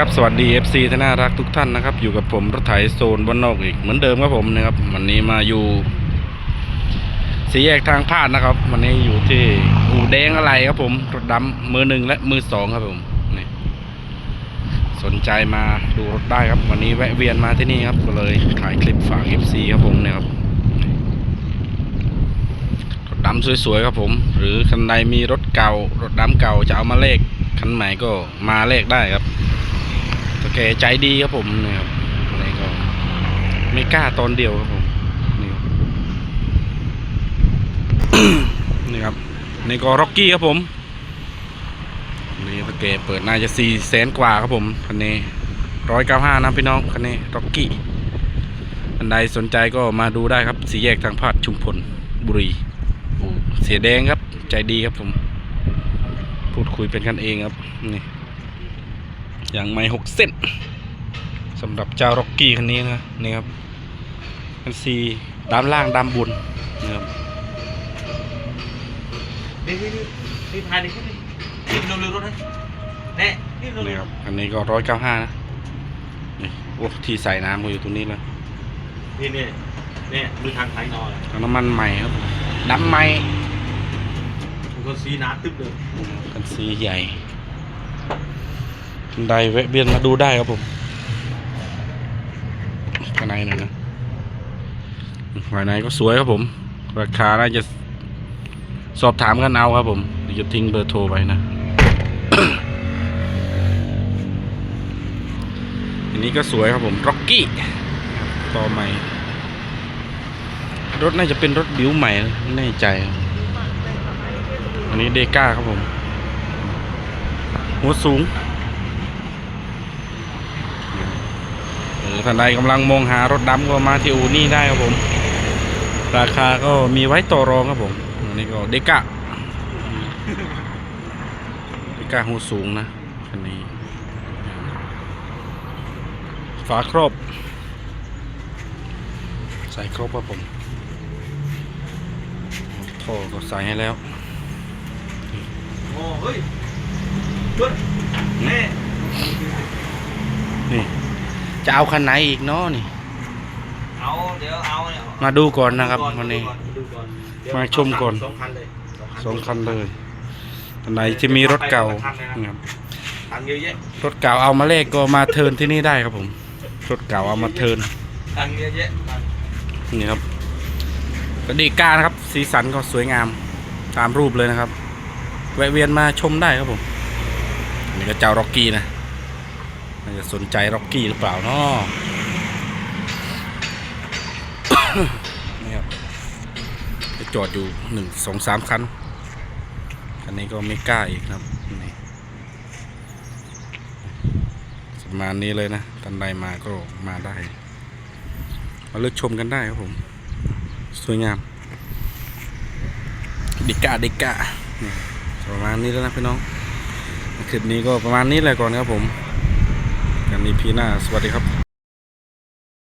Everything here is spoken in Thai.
ครับสวัสดี FC ท่านน่ารักทุกท่านนะครับ อยู่กับผมรถไถโซนบ้านนอกอีกเหมือนเดิมครับผมนะครับ วันนี้มาอยู่สี่แยกทางพาดนะครับ วันนี้อยู่ที่อู่แดงอะไรครับผมรถดำมือหนึ่งและมือสองครับผมนี่สนใจมาดูรถได้ครับ วันนี้แวะเวียนมาที่นี่ครับก็เลยถ่ายคลิปฝาก FC ครับผมเนี่ยครับรถดำสวยๆครับผม หรือคันใดมีรถเก่ารถดำเก่าจะเอามาเลขคันใหม่ก็มาเลขได้ครับ แต่แกใจดีครับผมนี่ครับนี่ก็ไม่กล้าตอนเดียวครับผมนี่ครับนี่ครับนี่ก็ร็อกกี้ครับผมนี่ตะเกเปิดน่าจะสี่แสนกว่าครับผมคันนี้ร้อยเก้าห้านะพี่น้องคันนี้ร็อกกี้อันใดสนใจก็มาดูได้ครับสี่แยกทางพาดชุมพลบุรีโอ้เสียแดงครับ ใจดีครับผม พูดคุยเป็นกันเองครับนี่ อย่างไม่หกเส้นสำหรับเจ้าร็อกกี้คันนี้นะนี่ครับคันซีดามล่างดามบนนะครับนี่นี่นี่นี่พายนี่นี่นี่ลงเรือรถให้แน่นี่ลงนี่ครับอันนี้ก็ร้อยเก้าห้านะนี่โอ้ที่ใส่น้ำก็อยู่ตรงนี้เลยนี่นี่นี่มือทางไทยนอนถังน้ำมันใหม่ครับดำใหม่มันก็ซีน้ำตึ๊บเลยคันซีใหญ่คัน ใดแวะเวียนมาดูได้ครับผมข้างในหน่อยนะภายในก็สวยครับผม ราคาน่าจะสอบถามกันเอาครับผมเดี๋ยวจะทิ้งเบอร์โทรไว้นะอันนี้ก็สวยครับผมร็อกกี้ต่อใหม่ รถน่าจะเป็นรถบิวใหม่แน่ใจ อันนี้เดก้าครับผม หัวสูงเออ ท่านใดกำลังมองหารถดำก็มาที่อู่นี่ได้ครับผม ราคาก็มีไว้ต่อรองครับผมอันนี้ก็เดก้าเดก้าหัวสูงนะคันนี้ ฝาครอบ ใส่ครบครับผมท่อก็ใส่ให้แล้วโอ้เฮ้ยเฮ้ยแน่นี่ จะเอาคันไหนอีกเนาะนี่ เอาเดี๋ยวเอาเนี่ยมาดูก่อนนะครับดูก่อวันนี้ ดูก่อนเดี๋ยวมาชมก่อน สองคันเลยสองคันเลยคันไหนที่มีรถเก่านะครับตังค์เยอะแยะรถเก่าเอามาเลขก็มาเทิร์นที่นี่ได้ครับผม รถเก่าเอามาเทิร์นตังค์เยอะแยะตังค์นี่ครับกระดีก้านะครับ สีสันก็สวยงามตามรูปเลยนะครับ แวะเวียนมาชมได้ครับผมอันนี่ก็เจ้าร็อกกี้นะน่า จะสนใจร็อกกี้หรือเปล่าเนาะนี่ครับไปจอดอยู่หนึ่งสองสามคัน คันนี้ก็ไม่กล้าอีกครับนี่ประมาณนี้เลยนะท่านใดมาก็มาได้ มาเลือกชมกันได้ครับผม สวยงามดิกาดิกาประมาณนี้แล้วนะพี่น้องคลิปนี้ก็ประมาณนี้แหละก่อนครับผม กันนี้พีหน้า สวัสดีครับ